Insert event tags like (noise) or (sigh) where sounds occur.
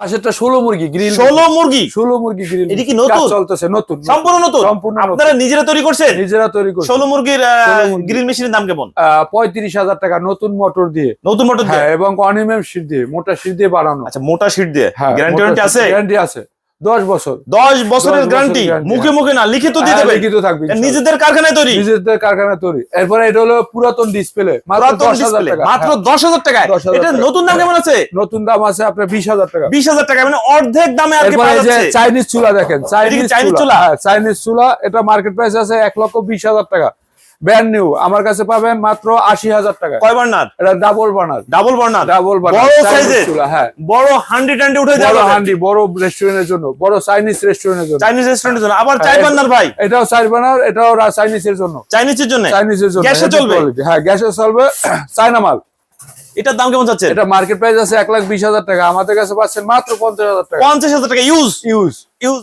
পাশেরটা ষোলো মুরগি গ্রিল ষোলো মুরগি। ষোলো মুরগি গ্রিল এটা কি নতুন? চলতেছে নতুন সম্পূর্ণ নতুন? সম্পূর্ণ আপনারা নিজেরা তৈরি করছেন? নিজেরা তৈরি করছে। ষোলো মুরগির মুরগি। গ্রিল মেশিনের দাম কেমন? পঁয়ত্রিশ হাজার টাকা নতুন মোটর দিয়ে। নতুন মোটর দিয়ে? হ্যাঁ এবং অনিমেম দিয়ে মোটা সিট দিয়ে বানানো। আচ্ছা মোটা দিয়ে। গ্যারান্টি আছে? গ্যারান্টি আছে। দশ বছর। দশ বছরের গ্যারান্টি মুখে মুখে না লিখিত দিয়ে হ্যাঁ, দেবে লিখিত থাকবে নিজেদের কারখানায় তৈরি। নিজেদের কারখানা তৈরি। এরপরে এটা হলো পুরাতন ডিসপ্লে মাত্র দশ হাজার টাকা। হ্যাঁ, দশ হাজার টাকায়। 10,000 এটা নতুন দাম কেমন আছে? নতুন দাম আছে আপনার বিশ হাজার টাকা। বিশ হাজার টাকা মানে অর্ধেক দামে চাইনিজ চুলা দেখেন চাইনিজ চুলা? হ্যাঁ চাইনিজ চুলা এটা মার্কেট প্রাইস আছে এক লক্ষ বিশ হাজার টাকা। ব্র্যান্ড নিউ আমার কাছে পাবেন মাত্র আশি হাজার টাকা। কয় বার্নার এটা double burner double burner double burner Chinese হ্যাঁ। বড় হান্ডি টান্ডি উঠে বড় যাবে হান্ডি বড় রেস্টুরেন্টের জন্য বড় চাইনিজ রেস্টুরেন্টের জন্য। চাইনিজ রেস্টুরেন্টের জন্য। আবার চাই হ্যাঁ, বার্নার ভাই? এটাও চার বার্নার এটাও চাইনিজের জন্য। চাইনিজের জন্য? চাইনিজের জন্য গ্যাসে চলবে? হ্যাঁ গ্যাসে চলবে। (clears throat) চায়না মাল। এটার দাম কেমন যাচ্ছে? এটা মার্কেট প্রাইস আছে এক লাখ বিশ হাজার টাকা। আমাদের কাছে পাচ্ছেন মাত্র পঞ্চাশ হাজার টাকা। পঞ্চাশ হাজার টাকা ইউজ ইউজ ইউজ